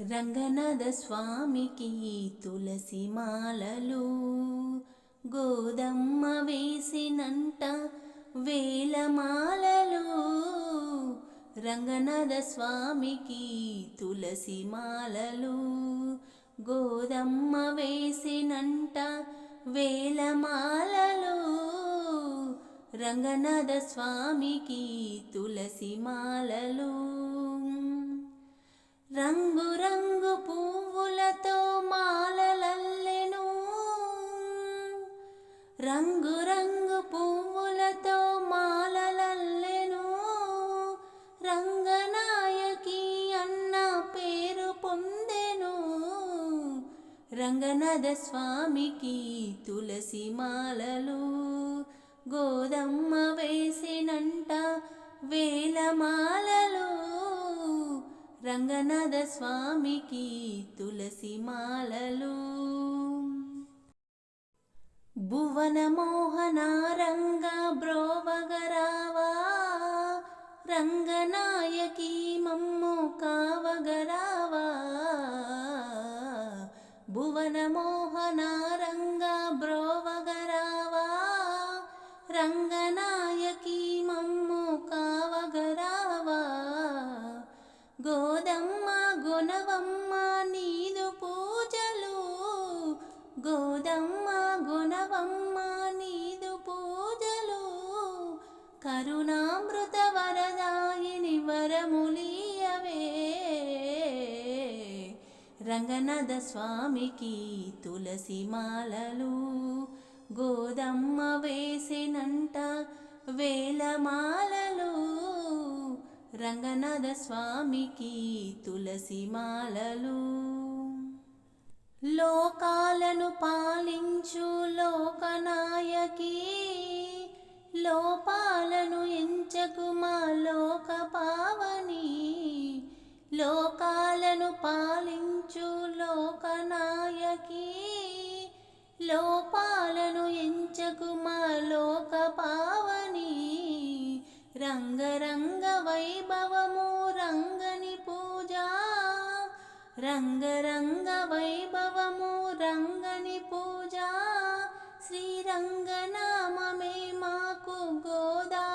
రంగనాథ స్వామికి తులసి మాలలు గోదమ్మ వేసినంట వేల మాలలు. రంగనాథ స్వామికి తులసి మాలలు గోదమ్మ వేసినంట వేల మాలలు. రంగనాథ స్వామికి తులసి మాలలు. రంగనాథ స్వామికి తులసి మాలలు గోదమ్మ వేసినంట వేల మాలలు. రంగనాథ స్వామికి తులసి మాలలు. భువన మోహన రంగ బ్రోవగరావా రంగనాయకి మమ్ము భువన రంగ బ్రోవగరావా? రంగనాయకి మమ్ము కావగరావా? గోదమ్మ గుణవమ్మ నీదు పూజలు. గోదమ్మ గుణవమ్మ నీదు పూజలు. కరుణామృత రంగనాథ స్వామికి తులసి మాలలు గోదమ్మ వేసినంట వేల మాలలు రంగనాథ స్వామికి తులసి మాలలు. లోకాలను పాలించు లోకనాయకి లోపాలను ఎంచకు మా లోక పావని లోకాలను పాలించు లోకనాయకి లోపాలను ఎంచకు మా లోక పావని. రంగరంగ వైభవము రంగని పూజ. రంగరంగ వైభవము రంగని పూజ. శ్రీరంగనామమే మాకు గోదా.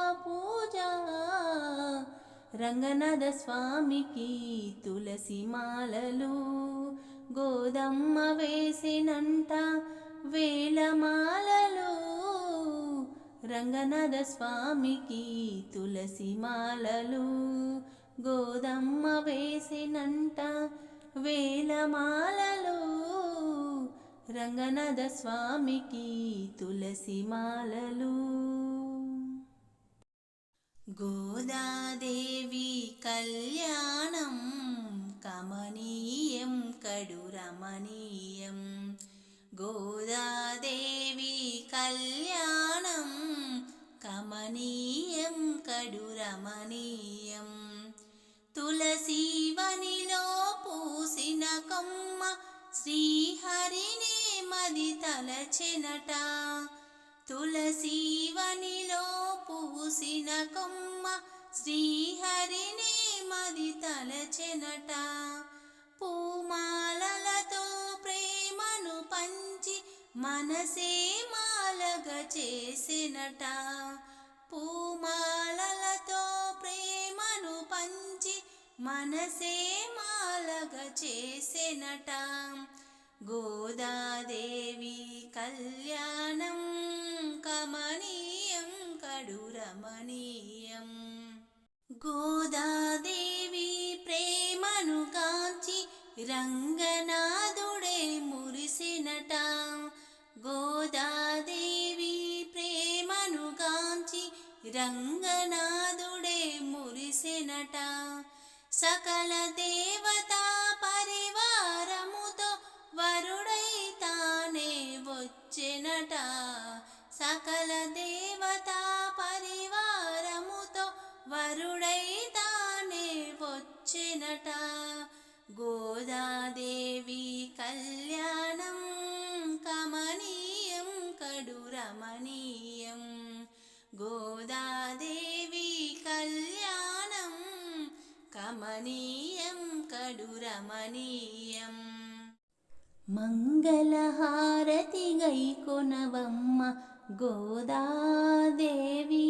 రంగనాథ స్వామికి తులసి మాలలు గోదమ్మ వేసినంట వేల మాలలు రంగనాథ స్వామికి తులసి మాలలు గోదమ్మ వేసినంట వేల మాలలు రంగనాథ స్వామికి తులసి మాలలు గోదాదేవి కళ్యాణం కమనీయం కడు రమణీయం గోదాదేవి కళ్యాణం కమనీయం కడు రమణీయం తులసీవనిలో పూసిన కొమ్మ శ్రీహరిని మది తలచెనట. తులసీవనిలో పూసిన కొమ్మ శ్రీహరిని మది తలచెనట. పూమాలలతో ప్రేమను పంచి మనసే మాలగా చేసినట. పూమాలలతో ప్రేమను పంచి మనసే మాలగా చేసినట. గోదాదేవి కళ్యాణం కమనీయం కడు రమణీయం గోదాదేవి ప్రేమను కాంచి రంగనాథుడే మురిసినట. గోదాదేవి ప్రేమను కాంచి రంగనాథుడే మురిసినట. సకల దేవతా పరివారముతో వరుడై తానే వచ్చినట. సకల దేవత వచ్చెనట గోదాదేవి కళ్యాణం కమనీయం కడు రమణీయం గోదాదేవి కళ్యాణం కమనీయం కడు రమణీయం మంగళహారతి గైకొనవమ్మ గోదాదేవి.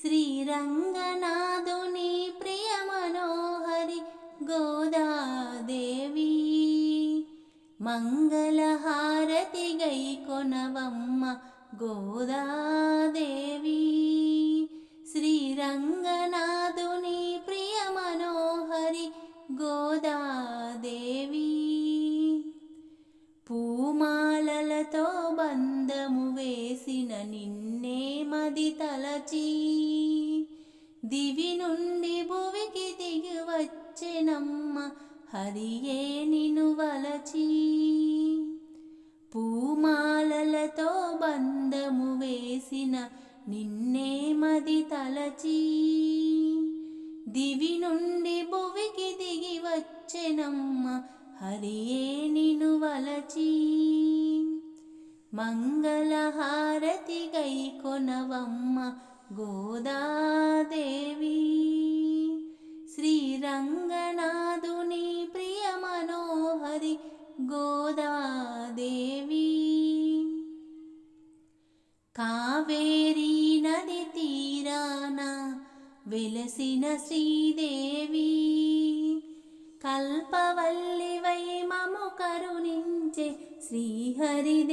శ్రీరంగనాథుని గోదాదేవి మంగళహారతి గై కొనవమ్మ గోదాదేవి. శ్రీరంగనాథుని ప్రియ మనోహరి గోదాదేవి. పూమాలలతో బంధము వేసిన నిన్నే మది తలచి దివి నుండి హరియే నిను వలచి పూమాలలతో బంధము వేసిన నిన్నే మది తలచి. దివి నుండి భువికి దిగి వచ్చెనమ్మ హరియే నిను వలచి. మంగళహారతి గై కొనవమ్మ గోదాదేవి. శ్రీరంగనాథుని ప్రియ మనోహరి గోదాదేవి. కావేరీ నది తీరాన వెలసిన శ్రీదేవి. కల్పవల్లివై మము కరుణించే శ్రీహరిదేవేరి.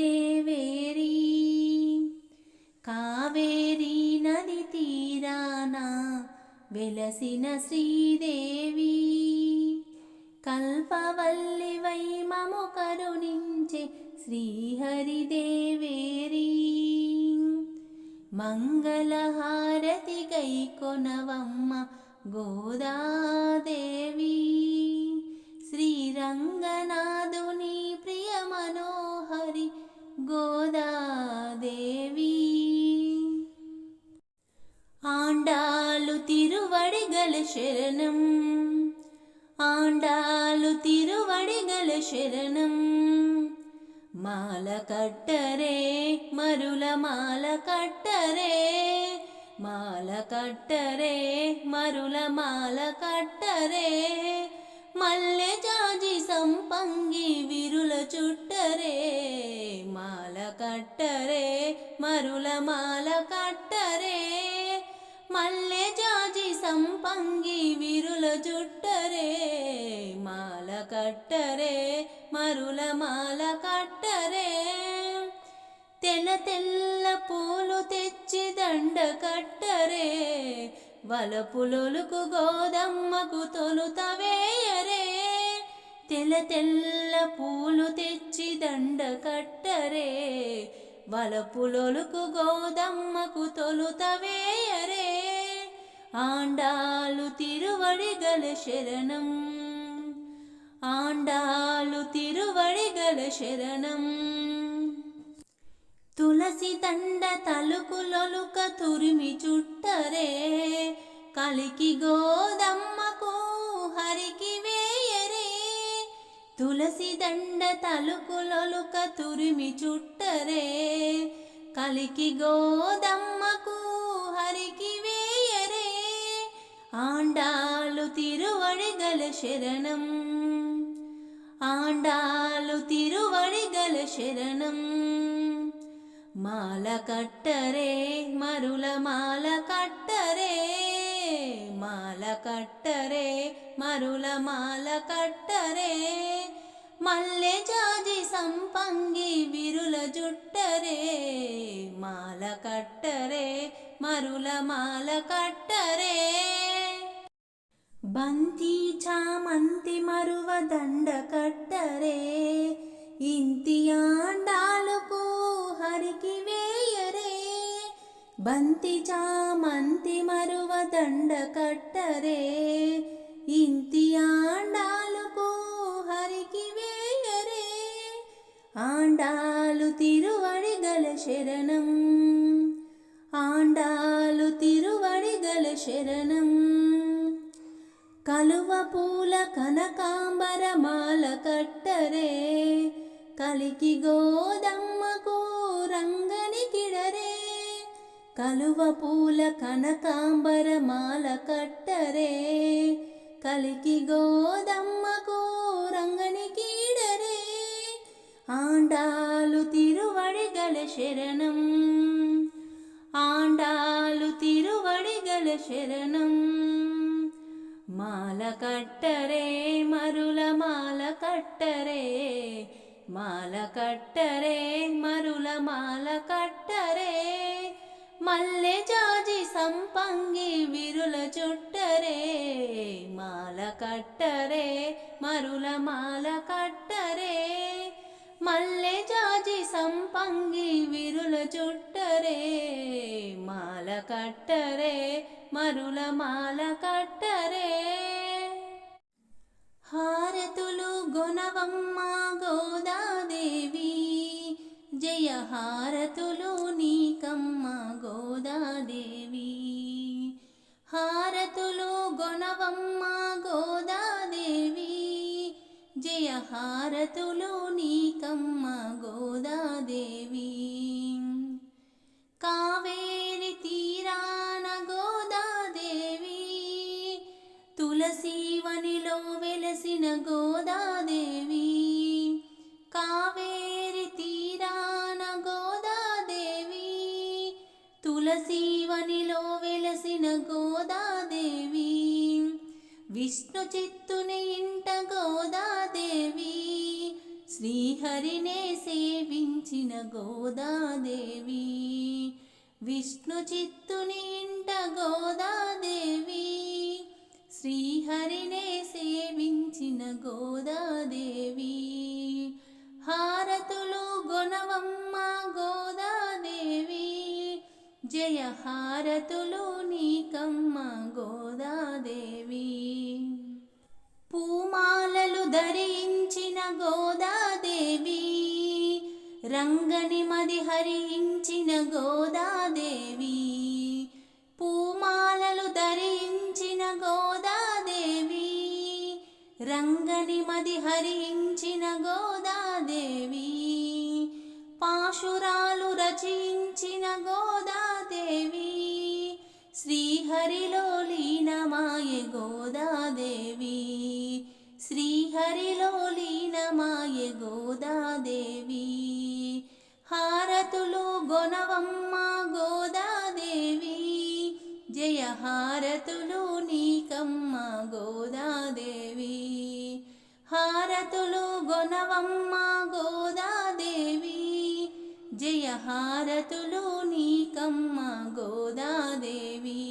కావేరీ నది తీరానా వెలసిన శ్రీదేవి కల్పవల్లివై మము కరుణించే శ్రీహరిదేవేరి. మంగళహారతి గై కొనవమ్మ గోదాదేవి శ్రీరంగనాథుని ప్రియ మనోహరి గోదాదేవి. ఆండాలు తిరువడిగల శరణం. ఆండాలు తిరువడిగల శరణం. మాల కట్టరే మరుల మాల కట్టరే. మాల కట్టరే మరుల మాల కట్టరే. మల్లె జాజి సంపంగి విరుల చుట్టరే. మాల కట్టరే మరుల మాల కట్టరే. మల్లె జాజి సంపంగి విరుల జుట్టరే మాల కట్టరే మరుల మాల కట్టరే. తెల్ల తెల్ల పూలు తెచ్చి దండ కట్టరే వలపులొలుకు గోదమ్మకు తొలుత వేయరే. తెల్ల తెల్ల పూలు తెచ్చి దండ కట్టరే వలపులొలుకు గోదమ్మకు తొలుత వేయరే ఆండాలు తిరువడిగల శరణం. ఆండాలు తిరువడిగల శరణం. తులసి దండ తలుకులొలుక తురిమి చుట్టరే. కలికి గోదమ్మకు హరికి వేయరే. తులసి దండ తలుకులొలుక తురిమి చుట్టరే. కలికి గోదమ్మకు హరికి వేయరే ఆండాలు తిరువడిగల శరణం. ఆండాలు తిరువడిగల శరణం. మాల కట్టరే మరుల మాల కట్టరే. మాల కట్టరే మరుల మాల కట్టరే. మల్లె జాజి సంపంగి విరుల జుట్టరే. మాల కట్టరే మరుల మాల కట్టరే. బంతి చామంతి మరువ దండ కట్టరే. ఇంతి ఆండాలకు హరికి వేయరే. బంతి చామంతి మరువ దండ కట్టరే. ఇంతి ఆండాలకు హరికి వేయరే. ఆండాలు తిరువడిగల శరణం. ఆండాలు తిరువడిగల శరణం. కాలువ పూల కనకాంబర మాల కట్టరే కలికి గోదమ్మకు రంగని కిడరే. కలువ పూల కనకాంబర మాల కట్టరే కలికి గోదమ్మకు రంగని కీడరే. ఆండాలు తిరువడిగల శరణం ఆండాలు తిరువడిగల శరణం. మాల కట్టరే మరుల మాల కట్టరే. మాల కట్టరే మరుల మాల కట్టరే. మల్లె జాజి సంపంగి విరుల చుట్టరే. మాల కట్టరే మరుల మాల కట్టరే. మల్లె జాజి సంపంగి విరుల చుట్ట కట్టరే మరుల మాల కట్టరే. హారతులు గుణవమ్మ గోదాదేవి జయ హారతులు నీకమ్మ గోదాదేవి. హారతులు గుణవమ్మ గోదాదేవి జయ హారతులు నీకమ్మ గోదాదేవి. కావే తులసీవనిలో వెలసిన గోదాదేవి. కావేరి తీరాన గోదాదేవి. తులసీవనిలో వెలసిన గోదాదేవి. విష్ణు చిత్తుని ఇంట గోదాదేవి. శ్రీహరినే సేవించిన గోదాదేవి. విష్ణు చిత్తుని ఇంట గోదాదేవి. శ్రీహరినే సేవించిన గోదాదేవి. హారతులు గుణవమ్మ గోదాదేవి. జయ హారతులు నీకమ్మ గోదాదేవి. పూమాలలు ధరించిన గోదాదేవి. రంగని మది హరించిన గోదాదేవి. పూమాలలు ధరించిన రంగని మది హరించిన గోదాదేవి పాశురాలు రచించిన గోదాదేవి శ్రీహరిలో లీనమాయే గోదాదేవి శ్రీహరిలో లీనమాయే గోదాదేవి హారతులు గొనవమ్మ గోదాదేవి జయ హారతులు హారతులు గొనవమ్మ గోదాదేవి. జయ హారతులు నీకమ్మ గోదాదేవి.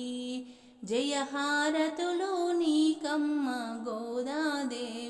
జయ హారతులు నీకమ్మ గోదాదేవి.